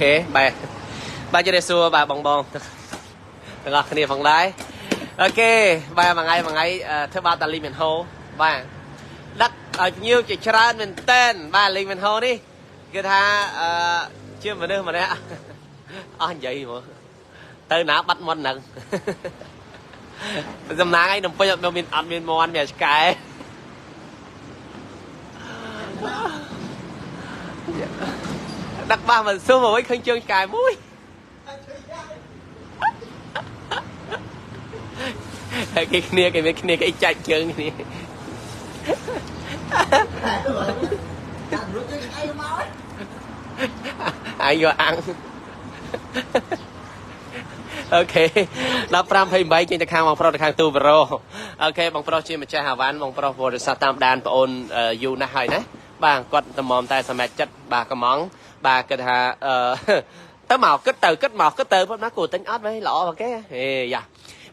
ខេបាទបាទជម្រាបសួរបាទបងបងទាំងអស់គ្នាផងដែរអូខេបាទមួយថ្ងៃមួយថ្ងៃអឺធ្វើបាបតាលីមានហូបាទដឹកឲ្យភ្ញៀវជាច្រើនមែនតែនបាទលីមានហូនេះគឺថាអឺជាមនុស្សម្នាក់អស់និយាយមកទៅណាបាត់មុនហ្នឹងសំណាងឯងនំពេញអត់មានអត់មានមន់មានឆ្កែ đặt ba mình xưa mà mới khơi chân cài mũi cái kia cái cái kia cái chạy chân này ចាំរត់ទៅអីមក ai vô ăn ok ដល់5 28ចេញទៅខាងបងប្រុសទៅខាងទូបារ៉ូអូខេបងប្រុសជាម្ចាស់អាវ៉ាន់បងប្រុសបរិស័ទតាមដានបងអូនអឺយូរណាស់ហើយណា បាទគាត់តម្រាំតែសម្រេចចិត្តបាទកំងបាទគិតថាអឺទៅមកគិតទៅគិតមកគិតទៅប៉ុន្តែគួរទិញអត់វិញល្អបងគេហេយ៉ា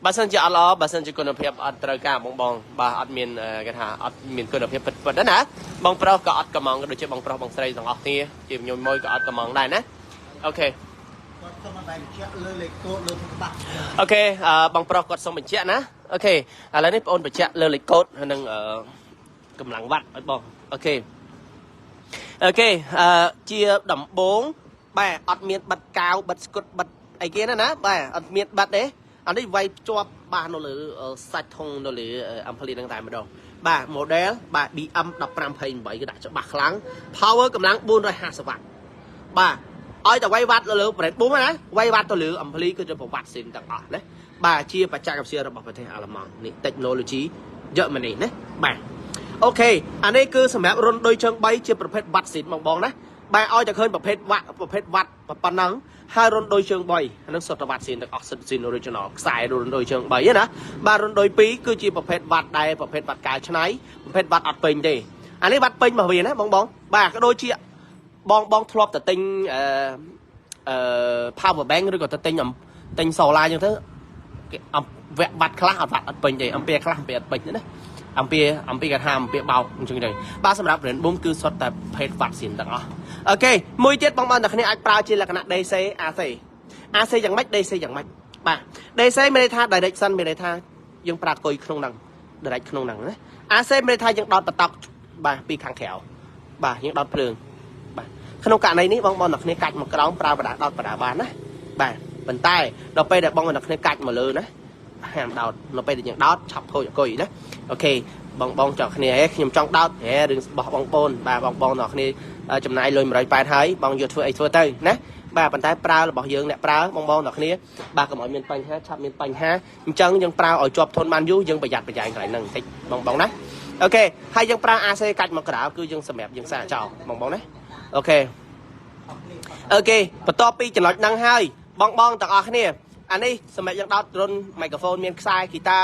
បើសិនជាអត់ល្អបើសិនជាគុណភាពអត់ត្រូវការបងបងបាទអត់មានអឺគេថាអត់មានគុណភាពពិតពិតណាបងប្រុសក៏អត់កំងក៏ដូចជាបងប្រុសបងស្រីទាំងអស់គ្នាជាញញមួយក៏អត់កំងដែរណាអូខេគាត់សុំឲ្យបែរជាលើលេខកូដលើទូរស័ព្ទអូខេអឺបងប្រុសគាត់សូមបញ្ជាក់ណាអូខេឥឡូវនេះបងអូនបញ្ជាក់លើលេខកូដហើយនឹងអឺកម្លាំងវ៉ាត់ឲ្យបងអូខេ អូខេអឺជាដំបងបាទអត់មានបិទកាវបិទស្គុតបិទអីគេណាណាបាទអត់មានបិទទេអានេះវាយភ្ជាប់បាទនៅលើអឺសាច់ធុងនៅលើអំភ្លីហ្នឹងតែម្ដងបាទ model បាទ BM 1528គឺដាក់ច្បាស់ខ្លាំង power កម្លាំង450វ៉ាត់បាទឲ្យតែវាយវ៉ាត់ទៅលើប្រេតប៊ូមណាវាយវ៉ាត់ទៅលើអំភ្លីគឺជាប្រវត្តិសិនទាំងអស់ណាបាទជាបច្ចេកវិទ្យារបស់ប្រទេសអាល្លឺម៉ង់នេះ technology យកមកនេះណាបាទ អូខេអានេះគឺសម្រាប់រុនដូចជើង3ជាប្រភេទវ៉ាត់សិនបងបងណាបាទឲ្យតែឃើញប្រភេទវ៉ាត់ប្រភេទវ៉ាត់ប៉ុណ្ណឹងហើយរុនដូចជើង3អានឹងសុទ្ធតែវ៉ាត់សិនទាំងអស់សិនសិន original ខ្សែរុនដូចជើង3ណាបាទរុនដូច2គឺជាប្រភេទវ៉ាត់ដែរប្រភេទវ៉ាត់កែច្នៃប្រភេទវ៉ាត់អត់ពេញទេអានេះវ៉ាត់ពេញរបស់វាណាបងបងបាទក៏ដូចជាបងបងធ្លាប់តែទិញអឺអឺ power bank ឬក៏ទៅទិញអំទិញ solar អញ្ចឹងទៅគេអំវគ្គបាត់ខ្លះអត់បាត់អត់ពេញទេអំពីខ្លះអំពីអត់ពេញទេណា អំពីអំពីគេថាអំពីបោកអញ្ចឹងទៅបាទសម្រាប់ brand boom គឺសុទ្ធតែ paid vaccine ទាំងអស់អូខេមួយទៀតបងប្អូនទាំងគ្នាអាចប្រើជាលក្ខណៈ DC AC AC យ៉ាងម៉េច DC យ៉ាងម៉េចបាទ DC មានន័យថា direction មានន័យថាយើងប្រើកុយក្នុងហ្នឹង direct ក្នុងហ្នឹងណា AC មានន័យថាយើងដោតបតក់បាទពីខាងក្រៅបាទយើងដោតភ្លើងបាទក្នុងករណីនេះបងប្អូនអ្នកគ្នាកាច់មកក្រោមប្រើបដាដោតបដាបានណាបាទប៉ុន្តែដល់ពេលដែលបងប្អូនអ្នកគ្នាកាច់មកលើណា ហាមដោតនៅពេលដែលយើងដោតឆាប់ខូចអគុយណាអូខេបងបងចង់គ្នាហេខ្ញុំចង់ដោតហេរឿងរបស់បងប្អូនបាទបងបងអ្នកគ្នាចំណាយលុយ180ហើយបងយកធ្វើអីធ្វើទៅណាបាទប៉ុន្តែប្រើរបស់យើងអ្នកប្រើបងបងអ្នកគ្នាបាទកុំឲ្យមានបញ្ហាឆាប់មានបញ្ហាអញ្ចឹងយើងប្រើឲ្យជាប់ធន់បានយូរយើងប្រយ័ត្នប្រយែងកន្លែងហ្នឹងបន្តិចបងបងណាអូខេហើយយើងប្រើ AC កាច់មកក្រៅគឺយើងសម្រាប់យើងសាកចោលបងបងណាអូខេអូខេបន្ទាប់ពីចំណុចហ្នឹងហើយបងបងទាំងអស់គ្នា អានេះសម្រាប់យើងដោតរុនមីក្រូហ្វូនមានខ្សែហ្គីតា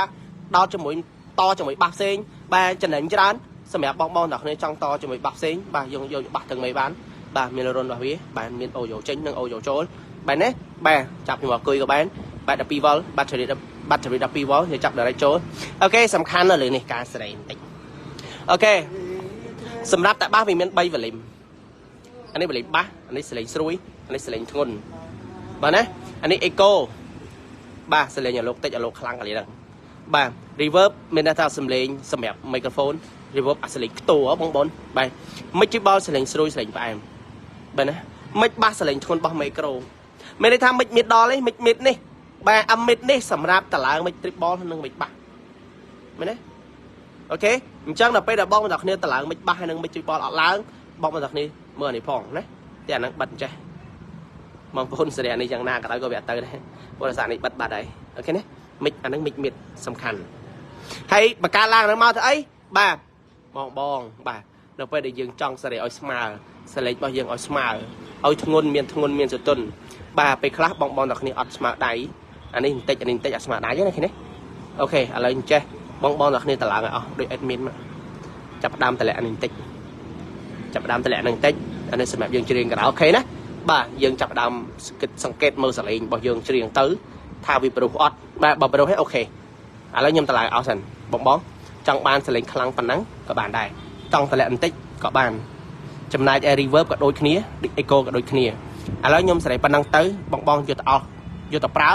ដោតជាមួយតជាមួយបាសផ្សេងបាទចំណេញច្រើនសម្រាប់បងបងទាំងអស់គ្នាចង់តជាមួយបាសផ្សេងបាទយើងយកបាសទាំង mấy បានបាទមានរុនរបស់វាបាទមានអូយ៉ូចេញនិងអូយ៉ូចូលបាទណាបាទចាប់ពីមកគុយក៏បានបាទ12វ៉ុលបាត់ battery បាត់ battery 12វ៉ុលយើងចាប់ direct ចូលអូខេសំខាន់នៅលើនេះការស្រែបន្តិចអូខេសម្រាប់តែបាសវាមាន3វ៉ូលីមអានេះបលេងបាសអានេះសលេងស្រួយអានេះសលេងធ្ងន់បាទណាអានេះ eco បាទសលេងអាលោកតិចអាលោកខ្លាំងកលីហ្នឹងបាទ reverb មានន័យថាសំលេងសម្រាប់ microphone reverb អាសលេងខ្ទោបងប្អូនបាទ mic ជិះបលសលេងស្រួយសលេងផ្អែមបាទណា mic បាសសលេងធ្ងន់របស់ micro មានន័យថា mic mid ដល់នេះ mic mid នេះបាទអា mid នេះសម្រាប់តឡើង mic triple និង mic បាសមែនទេអូខេអញ្ចឹងដល់ពេលដែលបងប្អូនទាំងគ្នាតឡើង mic បាសហើយនិង mic triple អត់ឡើងបងប្អូនទាំងគ្នាមើលអានេះផងណាតែអាហ្នឹងបិទចេះ បងប្អូនសេរីអានេះយ៉ាងណាក៏ដោយក៏វាអត់ទៅដែរព្រោះសារនេះបិទបាត់ហើយអូខេណាមិចអាហ្នឹងមិចមៀតសំខាន់ហើយបកការឡើងហ្នឹងមកទៅអីបាទបងបងបាទនៅពេលដែលយើងចង់សេរីឲ្យស្មើសលេងរបស់យើងឲ្យស្មើឲ្យធ្ងន់មានធ្ងន់មានសន្ទុនបាទពេលខ្លះបងបងទាំងគ្នាអត់ស្មើដៃអានេះបន្តិចអានេះបន្តិចអត់ស្មើដៃទេណាឃើញទេអូខេឥឡូវអញ្ចេះបងបងទាំងគ្នាតឡើងឲ្យអស់ដូច admin មកចាប់ផ្ដើមតម្លាក់អានេះបន្តិចចាប់ផ្ដើមតម្លាក់នឹងបន្តិចអានេះសម្រាប់យើងច្រៀងការ៉ាអូខេណា បាទយើងចាប់ផ្ដើមគិតសង្កេតមើលសលេងរបស់យើងច្រៀងទៅ ថាវាប្រុសអត់បាទបើប្រុសហើយអូខេឥឡូវខ្ញុំតម្លៃអស់សិនបងបងចង់បានសលេងខ្លាំងប៉ុណ្ណឹងក៏បានដែរចង់តម្លាក់បន្តិចក៏បានចំណែក reverb ក៏ដូចគ្នា echo ក៏ដូចគ្នាឥឡូវខ្ញុំសេរីប៉ុណ្ណឹងទៅបងបងយកទៅអស់យកទៅប្រើ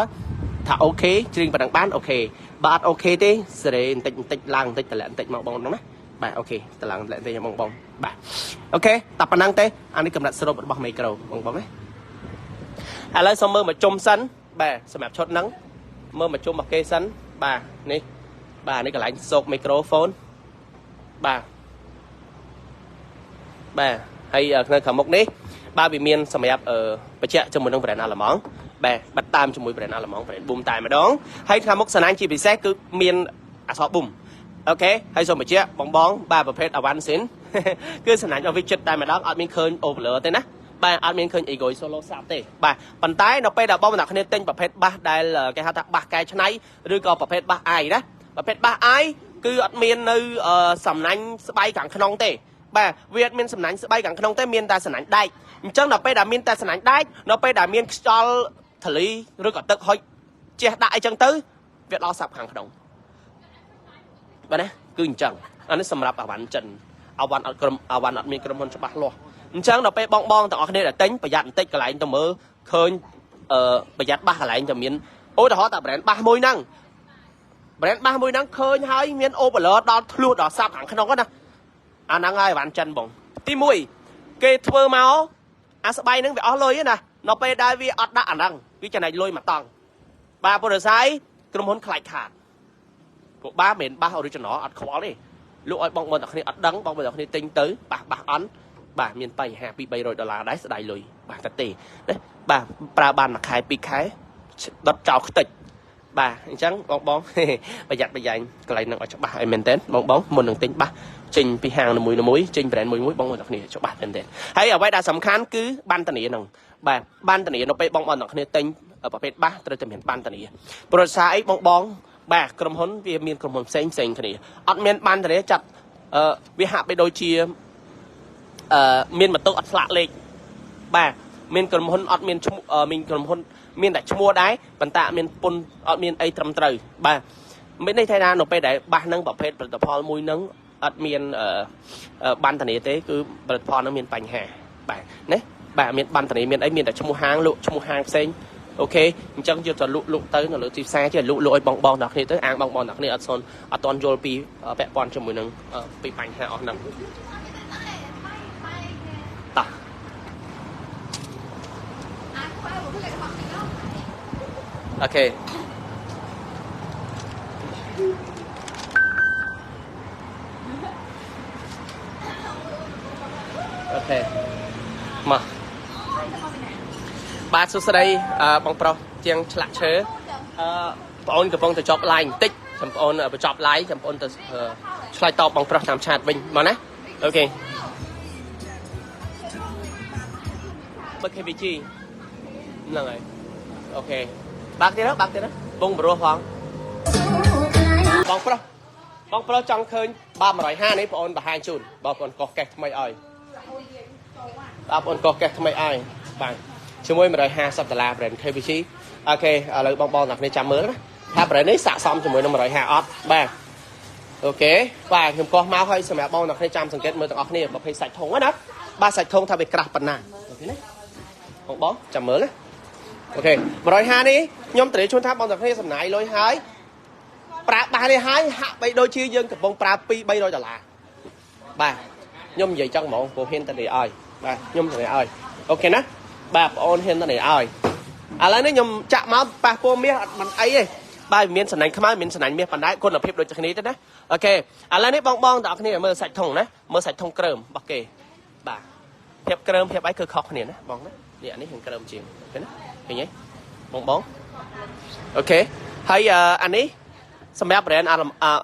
ថាអូខេច្រៀងប៉ុណ្ណឹងបានអូខេបើអត់អូខេទេសេរីបន្តិចបន្តិចឡើងបន្តិចតម្លាក់បន្តិចមកបងហ្នឹងណាបាទអូខេតម្លាក់តម្លាក់បន្តិចបងបង បាទអូខេតែប៉ុណ្ណឹងទេអានេះកំណត់សរុបរបស់មីក្រូបងបងណាឥឡូវសូមមើលមកជុំសិនបាទសម្រាប់ឈុតហ្នឹងមើលមកជុំរបស់គេសិនបាទនេះបាទនេះកន្លែងសោកមីក្រូហ្វូនបាទបាទហើយអឺនៅខាងមុខនេះបាទវាមានសម្រាប់អឺបញ្ជាក់ជាមួយនឹង brand អាឡម៉ង់បាទបាត់តាមជាមួយ brand អាឡម៉ង់ brand boom តែម្ដងហើយខាងមុខសណាញ់ជាពិសេសគឺមានអក្សរ boom អូខេហើយសូមបញ្ជាក់បងបងបាទប្រភេទ Avansin គឺសណាញ់របស់វាចិត្តតែម្ដងអត់មានឃើញ overler ទេណាបាទអត់មានឃើញ ego solo សាប់ទេបាទប៉ុន្តែនៅពេលដែលបងប្អូនគ្នាទិញប្រភេទបាសដែលគេហៅថាបាសកែច្នៃឬក៏ប្រភេទបាសអាយណាប្រភេទបាសអាយគឺអត់មាននៅអឺសំណាញ់ស្បៃខាងក្នុងទេបាទវាអត់មានសំណាញ់ស្បៃខាងក្នុងទេមានតែសំណាញ់ដែកអញ្ចឹងដល់ពេលដែលមានតែសំណាញ់ដែកដល់ពេលដែលមានខ្យល់ធលីឬក៏ទឹកហុចជះដាក់អីចឹងទៅវាដល់សាប់ខាងក្នុងបាទណាគឺអញ្ចឹងអានេះសម្រាប់អាវ៉ាន់ចិន អាវ៉ាន់អត់ក្រុមអាវ៉ាន់អត់មានក្រុមហ៊ុនច្បាស់លាស់អញ្ចឹងដល់ពេលបងបងទាំងអស់គ្នាដែលទិញប្រយ័ត្នបន្តិចកន្លែងទៅមើលឃើញអឺប្រយ័ត្នបាសកន្លែងតែមានឧទាហរណ៍តែ brand បាសមួយហ្នឹង brand បាសមួយហ្នឹងឃើញហើយមាន overload ដល់ធ្លុះដល់សាប់ខាងក្នុងហ្នឹងណាអាហ្នឹងហើយវ៉ាន់ចិនបងទី1គេធ្វើមកអាស្បៃហ្នឹងវាអស់លុយណានៅពេលដែលវាអត់ដាក់អាហ្នឹងវាចំណេញលុយមកតង់បាទពុទ្ធសាយក្រុមហ៊ុនខ្លាច់ខាតពួកបាមិនមែនបាស original អត់ខ្វល់ទេ លក់ឲ្យបងប្អូនទាំងគ្នាអត់ដឹងបងប្អូនទាំងគ្នាទិញទៅបាសបាសអន់បាទមានបញ្ហាពី300ដុល្លារដែរស្ដាយលុយបាទតែទេណាបាទប្រើបានមួយខែពីរខែដុតចោលខ្ទេចបាទអញ្ចឹងបងបងប្រយ័ត្នប្រយែងកន្លែងហ្នឹងឲ្យច្បាស់ឲ្យមែនតើបងបងមុននឹងទិញបាសចេញពីហាងមួយមួយចេញ brand មួយមួយបងប្អូនទាំងគ្នាច្បាស់មែនតើហើយអ្វីដែលសំខាន់គឺបានតនីហ្នឹងបាទបានតនីនៅពេលបងប្អូនទាំងគ្នាទិញប្រភេទបាសត្រូវតែមានបានតនីព្រោះសារអីបងបង បាទក្រុមហ៊ុនវាមានក្រុមហ៊ុនផ្សេងផ្សេងគ្នាអត់មានបានតនីចាត់អឺវាហាក់បីដូចជាអឺមានម៉ូតូអត់ឆ្លាក់លេខបាទមានក្រុមហ៊ុនអត់មានឈ្មោះអឺមានក្រុមហ៊ុន មានតែឈ្មោះដែរប៉ុន្តែអត់មានពុនអត់មានអីត្រឹមត្រូវបាទមានន័យថាណានៅពេលដែលបាសហ្នឹងប្រភេទផលិតផលមួយហ្នឹងអត់មានអឺបានតនីទេគឺផលិតផលហ្នឹងមានបញ្ហាបាទណាបាទមានបានតនីមានអីមានតែឈ្មោះហាងលក់ឈ្មោះហាងផ្សេង អូខេអញ្ចឹងយកទៅលក់លក់ទៅនៅលើទីផ្សារចេះលក់លក់ឲ្យបងបងដល់គ្នាទៅអាងបងបងដល់គ្នាអត់សូនអត់តន់យល់ពីពាក់ព័ន្ធជាមួយនឹងពីបញ្ហាអស់ហ្នឹងតោះអូខេអូខេមក បាទសួស្តីអឺបងប្រុសជាងឆ្លាក់ឈើអឺបងអូនកំពុងតែចប់ line បន្តិចចាំបងអូនបញ្ចប់ line ចាំបងអូនទៅឆ្លើយតបបងប្រុសតាមឆាតវិញមកណាអូខេមើល KBG ហ្នឹងហើយអូខេបាក់ទៀតណាបាក់ទៀតណាបងបរោះផងបងប្រុសបងប្រុសចង់ឃើញបាប150នេះបងអូនបង្ហាញជូនបងប្អូនកោះកេះថ្មីឲ្យបងប្អូនកោះកេះថ្មីឲ្យបាទ ជាមួយ150ដុល្លារ brand KBG អូខេឥឡូវបងបងអ្នកគ្នាចាំមើលណាថា brand នេះស័ក្តិសមជាមួយនឹង150អត់បាទអូខេបាទខ្ញុំកោះមកឲ្យសម្រាប់បងអ្នកគ្នាចាំសង្កេតមើលទាំងអស់គ្នាប្រភេទសាច់ធុងណាបាទសាច់ធុងថាវាក្រាស់ប៉ុណ្ណាអូខេណាបងបងចាំមើលណាអូខេ150នេះខ្ញុំត្រូវជូនថាបងទាំងគ្នាសំណាយលុយហើយប្រើបាសនេះហើយហាក់បីដូចជាយើងកំពុងប្រើ2 300ដុល្លារបាទខ្ញុំនិយាយចឹងហ្មងព្រោះហ៊ានតែនិយាយឲ្យបាទខ្ញុំតែនិយាយឲ្យអូខេណា បាទបងអូនហ៊ានតែនិយាយឲ្យឥឡូវនេះខ្ញុំចាក់មកប៉ះពោះមាសអត់មិនអីទេបាទមានសណាញ់ខ្មៅមានសណាញ់មាសបណ្ដែតគុណភាពដូចគ្នាទេណាអូខេឥឡូវនេះបងបងទាំងអស់គ្នាមើលសាច់ធុងណាមើលសាច់ធុងក្រើមរបស់គេបាទភាពក្រើមភាពអីគឺខុសគ្នាណាបងណានេះអានេះនឹងក្រើមជាងឃើញណាឃើញទេបងបងអូខេហើយអានេះសម្រាប់ brand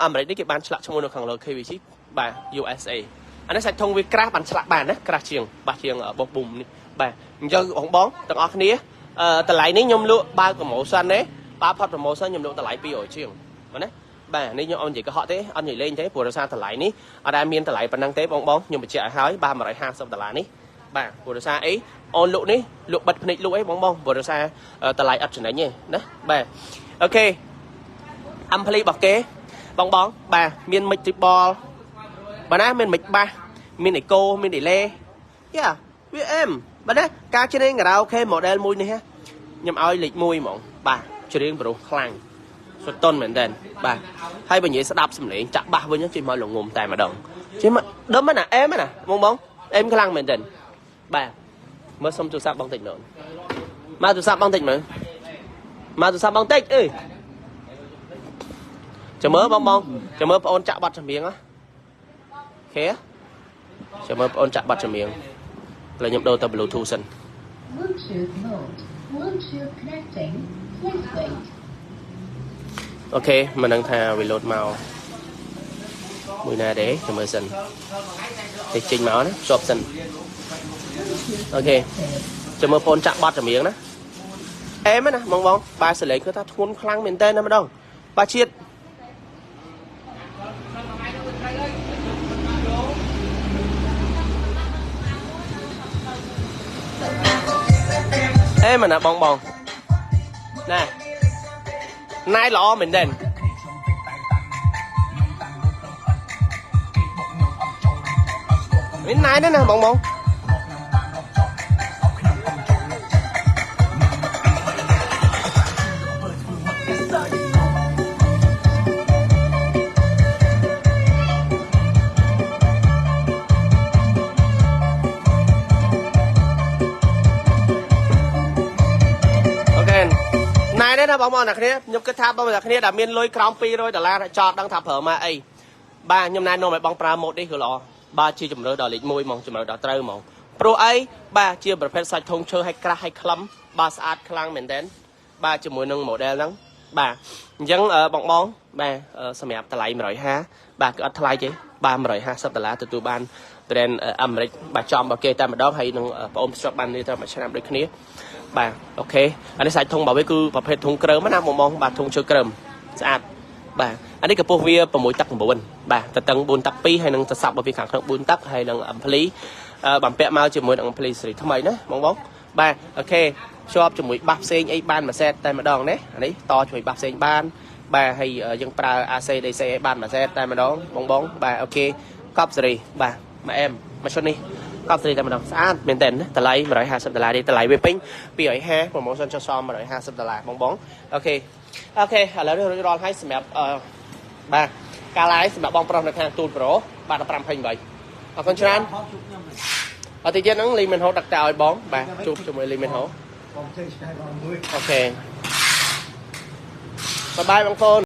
អាមេរិកនេះគេបានឆ្លាក់ឈ្មោះនៅខាងលើ KVC បាទ USA អានេះសាច់ធុងវាក្រាស់បានឆ្លាក់បានណាក្រាស់ជាងបាសជាងបោះប៊ុំនេះបាទ អញ្ចឹងបងបងទាំងអស់គ្នាអឺតម្លៃនេះខ្ញុំលក់បើក promotion ទេបើផាត់ promotion ខ្ញុំលក់តម្លៃ200ជាងបាទណាបាទនេះខ្ញុំអត់និយាយកុហកទេអត់និយាយលេងទេព្រោះដោយសារតម្លៃនេះអត់ដែលមានតម្លៃប៉ុណ្ណឹងទេបងបងខ្ញុំបញ្ជាក់ឲ្យហើយបាទ150ដុល្លារនេះបាទព្រោះដោយសារអីអូនលក់នេះលក់បិទភ្នែកលក់អីបងបងព្រោះដោយសារតម្លៃអត់ចំណេញទេណាបាទអូខេអំភ្លីរបស់គេបងបងបាទមានមិចទីបលបាទណាមានមិចបាសមានអេកូមានឌីលេយ៉ាវាអែម បាទណាការច្រៀងខារ៉ាអូខេ model មួយនេះខ្ញុំឲ្យលេខ1ហ្មង បាទច្រៀងប្រុសខ្លាំងសុទ្ធតុនមែនតើបាទហើយបើនិយាយស្ដាប់សំឡេងចាក់បាសវិញជិះមកល្ងំតែម្ដងជិះមកដឹមណាអែមណាបងបងអែមខ្លាំងមែនតើបាទមើលសុំទូរស័ព្ទបងតិចមើលមកទូរស័ព្ទបងតិចមើលមកទូរស័ព្ទបងតិចអើយចាំមើលបងបងចាំមើលបងអូនចាក់បាត់ចម្រៀងហ៎អូខេចាំមើលបងអូនចាក់បាត់ចម្រៀង ឥឡូវខ្ញុំដូរទៅ Bluetooth សិន Bluetooth mode. Bluetooth connecting. Please wait. អូខេមិនដឹងថាវាលោតមកមួយណាទេចាំមើលសិនទេចេញមកណាជាប់សិនអូខេចាំមើលបងចាក់បាត់ចម្រៀងណាអែមណាបងបងបាទសលេងគឺថាធ្ងន់ខ្លាំងមែនតើណាម្ដងបាទជាតិ អែមណាបងបងណែណៃល្អមែនទេមាន បងប្អូនអ្នកគ្នាខ្ញុំគិតថាបងប្អូនអ្នកគ្នាដែលមានលុយក្រោម200ដុល្លារចោតដឹងថាប្រើមកអីបាទខ្ញុំណែនាំឲ្យបងប្រើម៉ូតនេះគឺល្អបាទជាជំរឿដល់លេខ1ហ្មងជំរឿដល់ត្រូវហ្មងព្រោះអីបាទជាប្រភេទសាច់ធុងឈើឲ្យក្រាស់ឲ្យខ្លឹមបាទស្អាតខ្លាំងមែនតើបាទជាមួយនឹង model ហ្នឹងបាទអញ្ចឹងអឺបងបងបាទអឺសម្រាប់តម្លៃ150បាទគឺអត់ថ្លៃទេបាទ150ដុល្លារទទួលបាន brand អាមេរិកបាទចំរបស់គេតែម្ដងហើយនឹងបងអូនភ្ជាប់បាននេះត្រឹមមួយឆ្នាំដូចគ្នា បាទអូខេអានេះសាច់ធុងរបស់វាគឺប្រភេទធុងក្រើមណាបងបងបាទធុងជើក្រើមស្អាតបាទអានេះកម្ពស់វា6ទឹក9បាទតតឹង4ទឹក2ហើយនឹងសរស័ព្ទរបស់វាខាងក្នុង4ទឹកហើយនឹងអំភ្លីអឺបំពាក់មកជាមួយនឹងអំភ្លីសេរីថ្មីណាបងបងបាទអូខេជាប់ជាមួយបាសផ្សេងអីបានមួយសេតតែម្ដងណាអានេះតជាមួយបាសផ្សេងបានបាទហើយយើងប្រើ AC DC ឲ្យបានមួយសេតតែម្ដងបងបងបាទអូខេកប់សេរីបាទមួយអែមមួយឈុតនេះ កប់ស្រីតែម្ដងស្អាតមែនតើតម្លៃ150ដុល្លារទេតម្លៃវាពេញ250 promotion ចុះសម150ដុល្លារបងបងអូខេអូខេឥឡូវនេះរួចរាល់ហើយសម្រាប់អឺបាទការ live សម្រាប់បងប្រុសនៅខាងទូលប្រូបាទ1528អរគុណច្រើនផងជួបខ្ញុំវិញអត់តិចទៀតហ្នឹងលីមិនហូតដាក់តែឲ្យបង បាទជួបជាមួយលីមិនហូបងចេញឆ្កែបងមួយអូខេបាយបាយបងប្អូន